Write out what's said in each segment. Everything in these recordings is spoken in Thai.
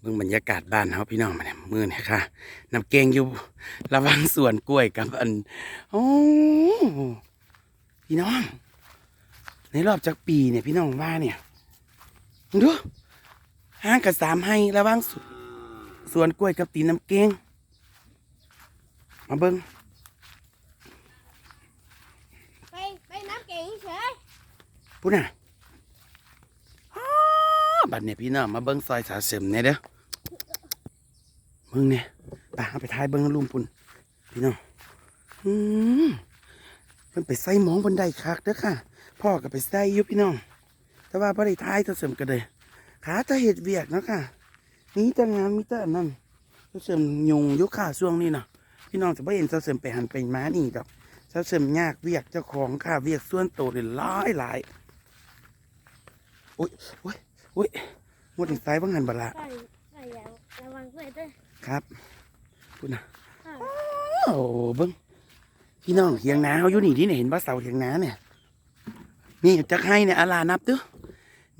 เบิ่งบรรยากาศบ้านเฮาพี่น้องมาเนี่ยมือเนี่ยค่ะน้ำเกงอยู่ระหวังสวนกล้วยกับอันโอ้พี่น้อง ในรอบจากปีเนี่ยพี่น้องว่าเนี่ยมึงดูห้างกับสามให้ระหวังสวนสวนกล้วยกับตีนน้ำเกงมาเบิ่งไปไปน้ำเก่งเฉยพูดน่ะอ้า บัดเนี่ยพี่น้องมาเบิ่งซอยสาเสริมเนี่ยเด้อมึงเนี่ยไปเอาไปทายเบิ่งลุงปุ่นพี่น้องอืมเพิ่นไปใส่หมองบนไดคักเด้อค่ะ พ่อก็ไปใส่ยู่พี่น้อง แต่ว่าบ่ได้ทายเท่าเสริมก็เลยขาแตะเห็ดเวียกเนาะค่ะมีแต่งานมีแต่อันนั่นเท่าเสริมยุงยุค่าช่วงนี้เนาะพี่น้องจะไม่เห็นเท่าเสริมไปหันไปมานี่ดอกเท่าเสริมยากเวียกเจ้าของค่ะเวียกส่วนโตวเลยหลายหลายโอ้ยโอ้ย อ้ยหมดอีกสายบ้างหันบละใส่ใส่ยางระวังด้วยด้วยครับพูดนะค่ะโอ้เบิ้งพี่น้องเถียงนาเขาอยู่นี่ที่ไหนเห็นว่าเสาเถียงนาเนี่ย นี่จะให้เนี่ยอาลานับดู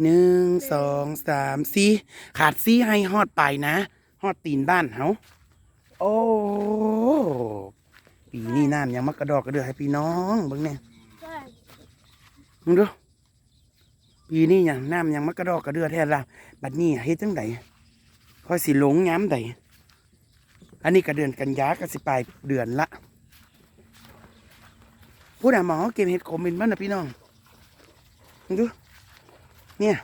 หนึ่งสองสามสี่ขาดสี่ให้ฮอดไปนะฮอดตีนบ้านเขาโอ้ปีนี้น้ำยังมักกระดอกกระเดือให้พี่น้องเบิ้งเนี่ยใช่มึงดู ปีนี้ยังน้ำยังมักกระดอกกระเดือแท้ละบัดนี้เฮ็ดจังไดคอยสิหลงย้ำใดอันนี้ก็เดือนกันยาก็สิปลายเดือนละผู้ด่าหมอเก็บเห็ดขมเป็นบ้านนะพี่น้องดูเนี่ย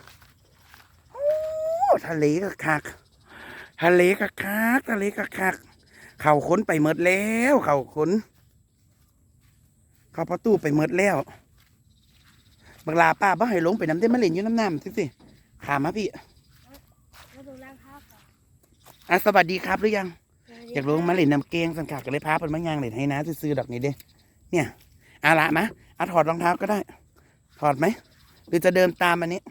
โอ้ทะเลก็คักทะเลก็คักทะเลก็คัก เข่าค้นไปเมดแล้ว เข่าค้นเข้าประตูไปเมดแล้ว บักลาป้าบ่ให้ลงไปน้ำเต้นมะเล่นอยู่น้ำน้ำสิสิขามมาพี่มาดูร่างข้าวก่อนอะสวัสดีครับหรือยัง อยากลงมาเล่นน้ำเกงสังกัดกันเลยพาเป็นมะยางเล่นให้นะซื้อๆดอกนี้เด้เนี่ยอาละมะเอาถอดรองเท้าก็ได้ ถอดไหม หรือจะเดินตามอันนี้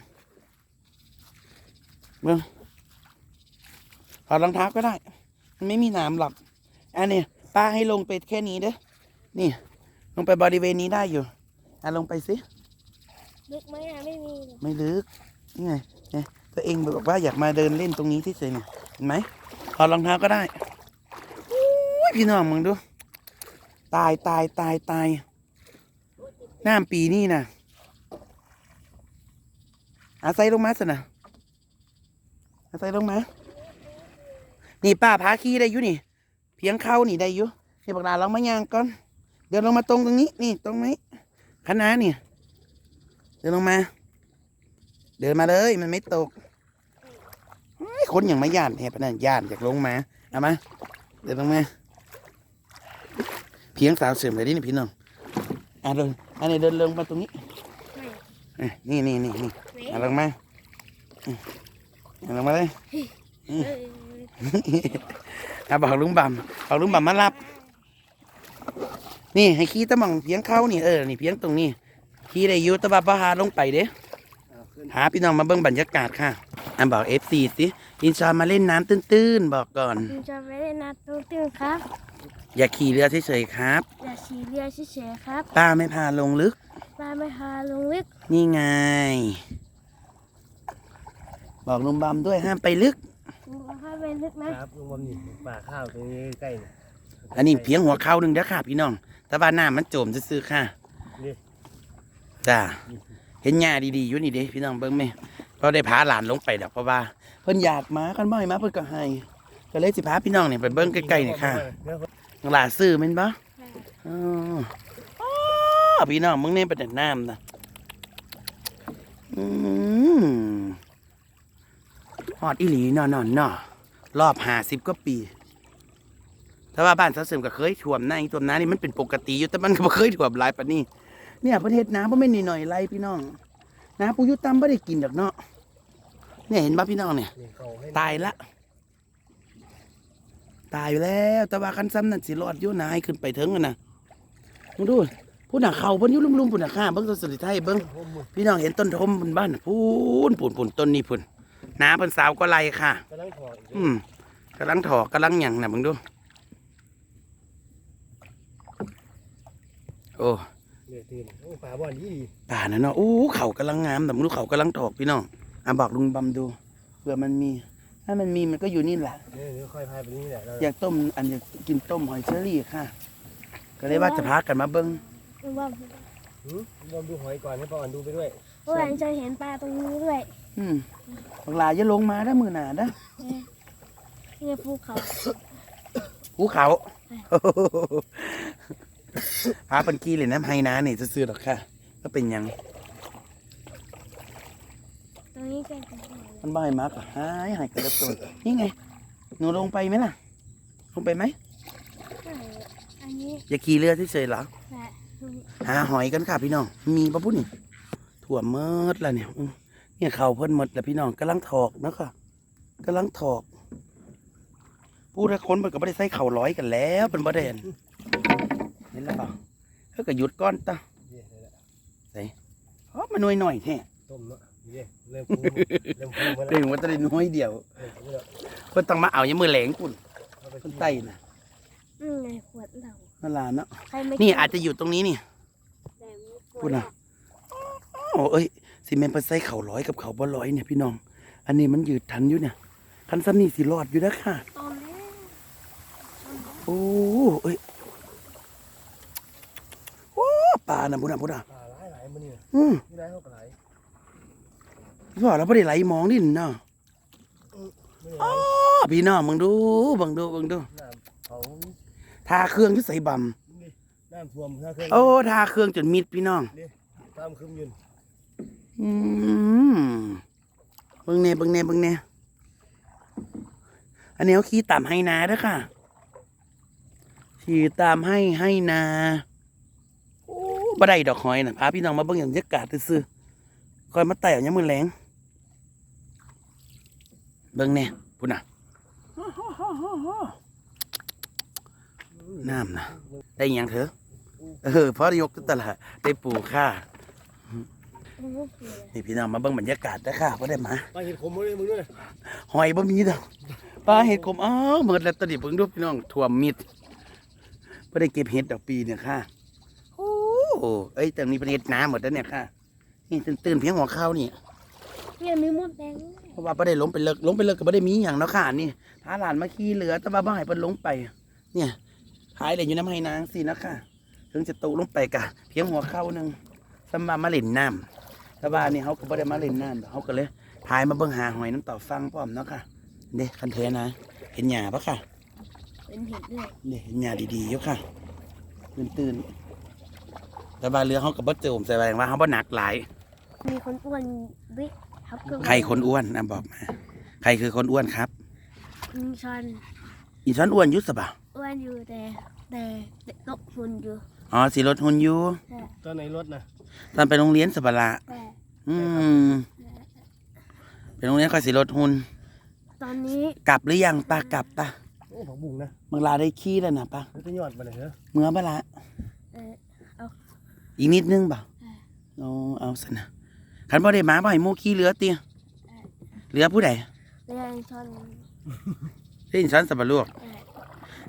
เบิ่งถอดรองเท้าก็ได้ มันไม่มีหนามหรอกอันนี้ป้าให้ลงไปแค่นี้เด้อนี่ ลงไปบริเวณนี้ได้อยู่อะลงไปสิ ลึกไหมอะไม่มีไม่ลึกนี่ไงเนี่ยตัวเองบอกว่าอยากมาเดินเล่นตรงนี้ที่เฉยเนี่ยเห็นไหมถอดรองเท้าก็ได้อุ้ยพี่น้องมึงดู ตายตายตายตายน้ำปีนี่นะอาศัยลงมาสินะอาศัยลงมา นี่ป้าพาขี้ได้อยู่นี่ เพียงเข้านี่ได้อยู่นี่บักดาลองมายางก่อน เดินลงมาตรงตรงนี้ นี่ตรงนี้คณะนี่เดินลงมา เดินมาเลยมันไม่ตกเฮ้ยคนอย่างไม่ย่านแหบนั่นย่านอยากลงมาเอามาเดินลงมาเพียงสาวเสริมเลยดินี่พี่น้องอะเดินอันนี้เดินลงมาตรงนี้ไหนอะนี่นี่นี่นี่ไหนเอาลงมาอืมเอาลงมาเลยเออเอาบอกลุงบำบอกลุงบำมารับ นี่ให้ขี้ตะหมองเพียงเข้านี่เออนี่เพียงตรงนี้ ขี้ได้อยุตะบาบหาลงไปเด้หาพี่น้องมาเบิ่งบรรยากาศค่ะอันบอกเอฟซีสิอินชอนมาเล่นน้ำตื้นๆ บอกก่อนคุณจะไม่ได้นัดตุ้งติ้งครับ อย่าขี่เรือเฉยๆครับ อย่าฉีเรือเฉยๆครับป้าไม่พาลงลึกปลาไม่พาลงลึก นี่ไง บอกลุงบำด้วยห้ามไปลึกคุณบอกให้ไปลึกนะครับลุงบอมนี่ป่าข้าวตรงนี้ใกล้ๆนี่อันนี้เพียงหัวเข่าหนึ่งเด้อค่ะพี่น้องแต่ว่าน้ำมันโจมซื่อๆค่ะนี่ จ้าเห็นหญ้าดีๆอยู่นี่เด้พี่น้องเบิ่งไหมเราได้พาหลานลงไปดอกเพราะว่า เพิ่นอยากมากันบ่อยมาเพิ่นก็ให้ก็เลยสิพาพี่น้องนี่ไปเบิ่งใกล้ๆนี่ค่ะหลานซื้อแม่นบ่อ๋อพี่น้องมึงนี่เป็นน้ำนะอืมฮอดอีหลีเนาะๆเนรอบห้าสิบกว่าปีแต่ว่าบ้านสาวเสริมก็เคยท่วมน้ำท่วน้ำนี่มันเป็นปกติอยู่แต่มันก็บ่เคยท่วมหลายปานนี้ เนี่ยประเทศน้ำบ่แม่หน่อยๆไรพี่น้องน้ำปูยุตำบ่ได้กินดอกเนาะเนี่ยเห็นป่ะพี่น้องเนี่ย ตายละ ตายแล้วแต่ว่าคันซ้ำนั่นสิรอดยู่นายขึ้นไปถึงกันนะมึงดูผู้หนักเขาเพิ่นยู่ลุ่มๆผู้หนักข้าเบิ่งต้นสลิดไทยเบิ่งพี่น้องเห็นต้นทมบนบ้านพูนปูนปูนต้นนี้พุ่นน้าพิ่นสาวก็ไรค่ะกำลังถอดอืมกำลังถอกกำลังหยังนะมึงดู โอ้ เนี่ยตื่นโอ้ป่าบ่อนยี่ดีป่าน่ะเนาะอู้เขากำลังงามแต่มึงดูเขากำลังถอกพี่น้องอะบอกลุงบำดูเผื่อมันมี ถ้ามันมีมันก็อยู่นี่แหละเนี่ยเดี๋ยวค่อยพายไปนี่แหละเราอยากต้มอันอยากกินต้มหอยเชอรี่ค่ะ ก็เลยว่าจะพากันมาเบิ้งว่าหืมลองดูหอยก่อนให้ป้าอ่อนดูไปด้วยเมื่อวานจะเห็นปลาตรงนี้ด้วย อืมบักหลาอย่าลงมาได้อมือหนาได้อนี่ภูเขาภูเขา พาปันกี้เลยน้ำไฮนาเนี่ยจะซื้อๆหรอกค่ะ ก็เป็นหยัง ตรงนี้ใกล้กันเลยมันบ่ายมากกว่าหายหายกระตุนนี่ไง หนูลงไปไหมล่ะ ลงไปไหม ใช่อันนี้อย่าขี่เรือเฉยๆเหรอ แหละตรงนี้หาหอยกันค่ะพี่น้อง มีปะพุ่นนี่ถั่วเมิดแล้วเนี่ยอื้อเนี่ยเขาเพิ่นหมดแล้วพี่น้องกำลังถอกเนาะค่ะกำลังถอกพูดแล้วคนมันก็ไม่ได้ใส่เข่าร้อยกันแล้วเป็นประเด็น เห็นแล้วเปล่าเฮ้ยก็หยุดก้อนตาเย่เลยแหละอ๋อมาหน่วยหน่อยแท้ต้มเนาะเย่เริ่มฟูเริ่มฟูมาแล้วเรื่องว่าจะได้หน่วยเดียวเริ่มฟูแล้วเพิ่นต้องมาเอายังมือแหลงปุ่นเอาไปเพิ่นกินไต้น่ะอืมไงขวดเหล้านั่นล่ะเนาะใครไม่นี่กิอาจจะอยู่ตรงนี้นี่แต่ไม่กลัวพูดนะโอ้เอ้ยซีเมนต์เพิ่นใส่เข่าร้อยกับเข่าบ่ร้อยเนี่ยพี่น้อง อันนี้มันยืดทันอยู่เนี่ยคันซ้ำนี่สิรอดอยู่นะค่ะตอนแรกโอ้เอ้ยโอ้ ปลาน่ะพุ่นน่ะพุ่นน่ะปลาหลายหลายมันนี่นะอืมนี่ได้เท่ากับหลายว่าเราไม่ได้ไหลมองดินเนาะไม่ได้หอ้ลาอยพี่น้องมึงดูมึงดูมึงดูน้ำเขาทาเครื่องที่ใส่บนี่น้ำท่วมถ้าเคยำโอ้ทาเครื่องจนมิดพี่น้องตามคืมยืนอืมเบิ่งเน่เบิ่งเน่เบิ่งเน่อันนี้เขาขี่ตามให้นาเด้อค่ะขี่ตามให้ให้นาโอ้ บ่ได้ดอกหอยนะพาพี่น้องมาเบิ่งอย่างบรรยากาศซื่อๆคอยมาไต่เอายามมื้อแลงเบิ่งแน่พุ่นน่ะน้ำนะได้หยังเถอะเออพอยกขึ้นตลาดได้ปูค่ามันไม่เปลี่ยนนี่พี่น้องมาเบิ่งบรรยากาศนะค่ะบ่ได้มาปลาเห็ดขมมาเลยมึงด้วยหอยบ่มีดอกปลาเห็ดขมอ้าวหมดแล้วตอนนี้เบิ่งดูพี่น้องท่วมมิดบ่ได้เก็บเห็ดดอกปีเนี่ยค่ะโอ้ เอ้ยแต่นี้เป็นเห็ดน้ำหมดแล้วเนี่ยค่ะ นี่ตื่นๆเพียงหัวเข้านี่เนี่ยมีมดแดงด้วยเพราะว่าบ่ได้ลงไปเลิกลงไปเลิกก็บ่ได้มีหยังเนาะค่ะนี่พาหลานมาขี่เรือแต่ว่าบ่ให้เพิ่นลงไป เนี่ยหายเลยอยู่น้ำให้นางสินะค่ะ ถึงจะตกลงไปกะเพียงหัวเข้าหนึงสำมามาเล่นน้ำแต่ว่านี่เขาก็บ่ได้มาเล่นน้ำดอกเขาก็เลยพายมาเบิ่งหาหอยน้ำต่อฟังพร้อมเนาะค่ะเด้คันเทนะเห็นหญ้าปะค่ะเป็นเห็ดด้วยเด้เห็นหญ้าดีๆอยู่ค่ะตื่นตื่นๆ แต่ว่าเรือเขาก็บ่เจอผมแสดงว่าเขาบ่หนักหลาย มีคนอ้วนด้วยครับก็ใครคนอ้วนนะบอกมา ใครคือคนอ้วนครับมีชันอีช้อนอ้วนอยุสบะอ้วนอยู่แต่แต่แต่ตกหุ่นอยู่อ๋อสีรถหุ่นอยู่แต่ตอนไหนรถนะตอนไปโรงเรียนสบละแต่อืมไปโรงเรียนก็สีรถหุ่นตอนนี้กลับหรือยังปะกลับปะโอ้ผักบุ้งนะเมืองลาได้ขี้แล้วนะปะมันจะยอดมาเลยเหรอเมื่อปะละเออ อีกนิดนึงบ่าเอาเอาสนะขันบ่ได้หมาบ่ให้หมูขี้เหลือเตียเหลือผู้ใดเรียนชันที่อินซอนสับปะรดเออ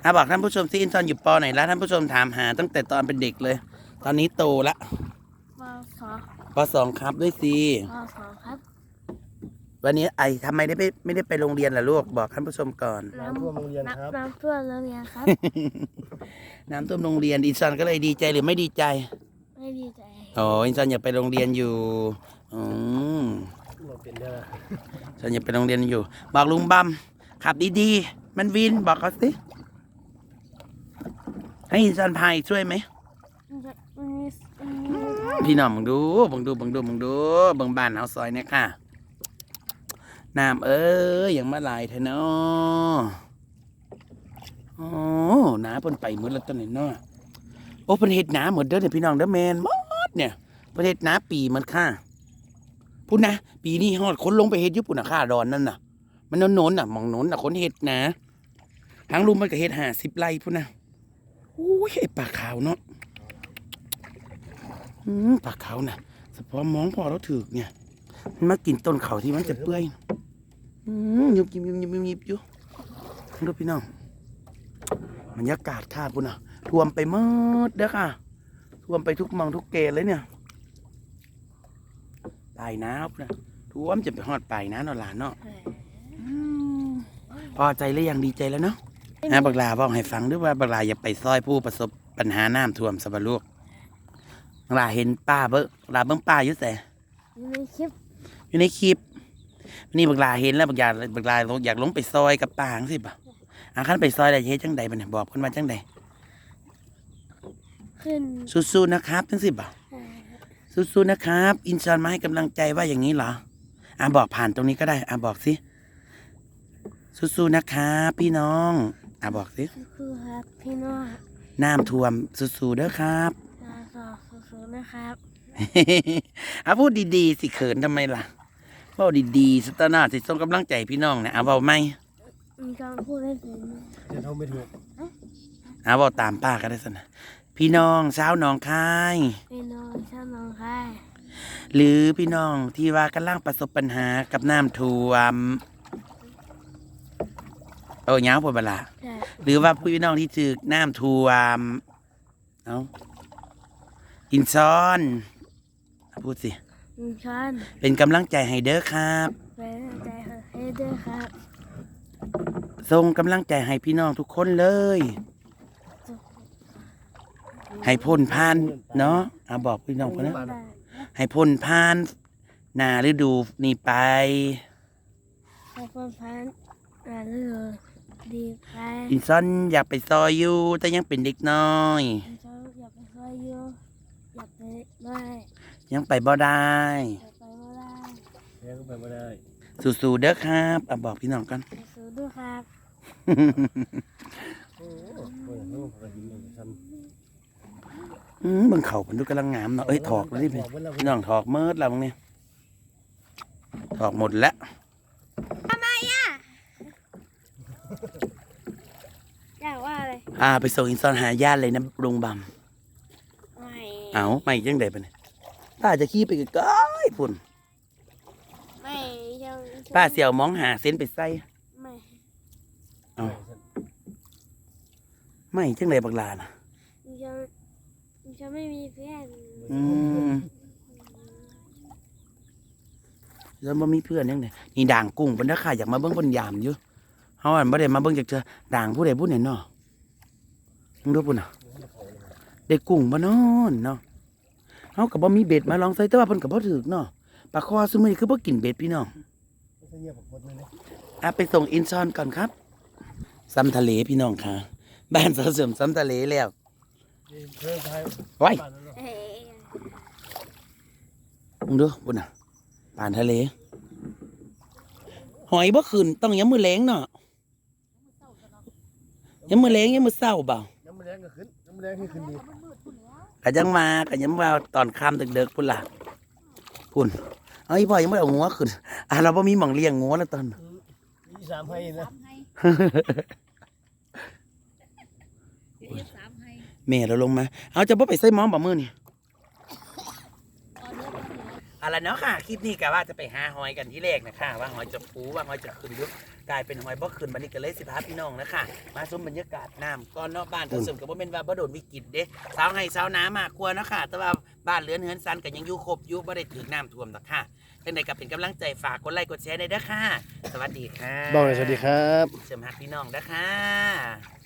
อะบอกท่านผู้ชมที่อินซอนอยู่ปอไหนแล้วท่านผู้ชมถามหาตั้งแต่ตอนเป็นเด็กเลย ตอนนี้โตละปสองปสองครับด้วยสิปสองครับ วันนี้ไอทำไมได้ไม่ไม่ได้ไปโรงเรียนล่ะลูกบอกท่านผู้ชมก่อนน้ำท่วมโรงเรียนครับน้ำท่วมโรงเรียนครับ น้ำท่วมโรงเรียนอินซอนก็เลยดีใจหรือไม่ดีใจ ไม่ดีใจอ๋ออินซอนอยากไปโรงเรียนอยู่อืมเราเป็นได้ละฉันอยากไปโรงเรียนอยู่ บอกลุงบัมขับดีๆ มันวินบอกเขาสิให้อินซอนพายช่วยไหมมันจะมันมีมันมีพี่น้องมึงดูมึงดูมึงดูมึงดูเบิ่งบ้านเอาซอยเนี่ยค่ะน้ำเอ้ยยังมาหลายเถอะเนาะโอ้น้าเพิ่นไปหมดแล้วตอนนี้เนาะ โอ้เพิ่นเฮ็ดน้าหมดเด้อเนี่ยพี่น้องเด้อแมนหมดเนี่ยเพิ่นเฮ็ดน้าปีมันค่ะพูดนะ ปีนี้ฮอดคนลงไปเฮ็ดอยู่ปุ่นน่ะค่าดอนนั่นน่ะ มันโน้นๆน่ะมองโน้นน่ะคนเฮ็ดนะทางลุมมันก็เฮ็ดห้าสิบไร่พุ่นะโอ้ยไอ้ปลาขาวเนาะอืมปลาเขาน่ะเฉพาะมองพอเราถือเนี่ยมันมากินต้นเขาที่มันจะเปื่อยอืมยุบยิบยิบยิบยิบยิบอยู่ดูพี่น้องบรรยากาศค่ะพุ่นน่ะ ท่วมไปหมดเด้อค่ะ ท่วมไปทุกหมองทุกเกตเลยเนี่ยปลายน้ำนะท่วมจะไปหอดปลายน้ำเนาะหลานเนาะเอออืมพอใจหรือยังดีใจแล้วเนาะนะบักลาบอกให้ฟังด้วยว่าบักลาอย่าไปซอยผู้ประสบปัญหาน้ำท่วมสบลูกบักลาเห็นป้าเบิ้งบักลาเบิ้งป้าอยู่แต่อยู่ในคลิปอยู่ในคลิปนี่บักลาเห็นแล้วบักลาบักลาอยากลงไปซอยกับป้าจังสิป่ะอาคันไปซอยได้เฮ็ดจังใดบัดเนี่ยบอกเพิ่นว่าจังใด ขึ้นสู้ๆนะครับจังสิป่ะอ่าสู้ๆนะครับ อินชอนมาให้กำลังใจว่าอย่างนี้เหรออะบอกผ่านตรงนี้ก็ได้อะบอกสิสู้ๆนะครับพี่น้องอะบอกสิคือครับพี่น้องน้ำท่วมสู้ๆเด้อครับตาสอบสูงๆนะครับอะพูดดีๆสิเขินทำไมล่ะเว้าดีๆสตาร์นาสิส่งกำลังใจพี่น้องนะอะเว้าไหมมีการพูดให้ถึงจะทำไม่ถูกอะเว้าตามป้าก็ได้สินะ พี่น้องเช้าวหนองคาย พี่น้องชาวหน้องคาย หรือพี่น้องที่ว่ากำลังประสบปัญหากับน้ำท่วมเออเงาวปวดเวลาใช่หรือว่าพี่น้องที่ถือน้ำท่วมเอาอินซอน พูดสิมีช้อนเป็นกำลังใจให้เด้อครับเป็นใจให้ด้วยครับส่งกำลังใจให้พี่น้องทุกคนเลย ให้พ้นผ่านเนาะเอาบอกพี่น้องคนนะได้ให้พ้นผ่านหนาฤดูนี่ไป ให้คนพันอ่านฤดูดีไปอินซอนอยากไปซอยอยู่ แต่ยังเป็นเด็กน้อยมีช้อนอยากไปช่วยอยูอยากไปไม่ยังไปบ่ได้อยากไปไม่ได้แพ้ก็ไปไม่ได้สู้ๆเด้อครับเอาบอกพี่น้องกันสู้ๆด้วยครับโอ้โหโอ้โหพอกินเลยทอืมเบิ่งเขามันดูกำลังงามเนาะำเอ้ยถอกแล้วนี่พี่ถอกไว้แล้วพี่น้องถอกเมิดแล้วมึงเนี่ยถอกหมดแล้วอยากว่าอะไรอ่า ไปส่งอินซอนหาญาติเลยนะลุงบไม่ำเอาไม่ยังไดปะเนี่ยป้าจะขี้ไปไกลๆพุ่นไม่ยังป้าเสี่ยวมองหาเส้นไปใส่ ไม่เอา ไม่จังไดบักลานะยัง ยังไม่มีเพื่อนอืมแล้วบ่มีเพื่อนยังไงนี่ด่างกุ้งเพิ่นนะค่ะอยากมาเบิ่งเพิ่นยามอยู่เฮาอันบ่ได้มาเบิ่งจากเจอด่างผู้ใดผู้หนึ่งเนาะมึงดูพุ่นน่ะได้กุ้งบ่นอนเนาะเฮาก็บ่มีเบ็ดมาลองใส่แต่ว่าเพิ่นก็บ่ถูกเนาะปลาคอซุมื้อนี้คือบ่กินเบ็ดพี่น้องไม่ใช่เงียบแบบคนเลยนะอะไปส่งอินซอนก่อนครับซ้ำทะเลพี่น้องค่ะ บ้านเสาเสริมซ้ำทะเลแล้ว ไว้บ้านนั่นเนอะเอ้ยมึงดูพุ่นน่ะป่านทะเล หอยบ่ขึ้นต้องยามมื้อแลงเนาะยามมื้อแลงยามมื้อเช้าเปล่าน้ำมันแรงก็ขึ้นน้ำมันแรงที่ขึ้นดีก็ยังมาก็ยังมาตอนค่ำดึกๆพุ่นล่ะพุ่นเอ้ยพ่อยังไม่เอางัวขึ้นอะเราบ่มีหม่องเลี้ยงงัวแล้วตอนมีสามให้นะ แม่เราลงมา เอาจะบ่ไปใส่หมอมบ่มื้อนี่เอาล่ะเนาะค่ะ คลิปนี้ก็ว่าจะไปหาหอยกันที่แรกนะคะ ว่าหอยจะปูว่าหอยจะขึ้นอยุกลายเป็นหอยบ่ขึ้นบัดนี้ก็เลยสิพาพี่น้องนะคะมาชมบรรยากาศน้ำก่อนเนาะบ้านก็สมกับว่าเป็นว่าบ่โดนวิกฤตเด้สาวให้สาวน้ามากกลัวเนาะค่ะ แต่ว่าบ้านเรือนเฮือนซันก็ยังอยู่ครบอยู่บ่ได้ถึงน้ำท่วมดอกค่ะจังใดก็เป็นกำลังใจฝากกดไลค์กดแชร์ได้เด้อค่ะ สวัสดีค่ะบอกเลยสวัสดีครับเสริมหักพี่น้องเด้อค่ะ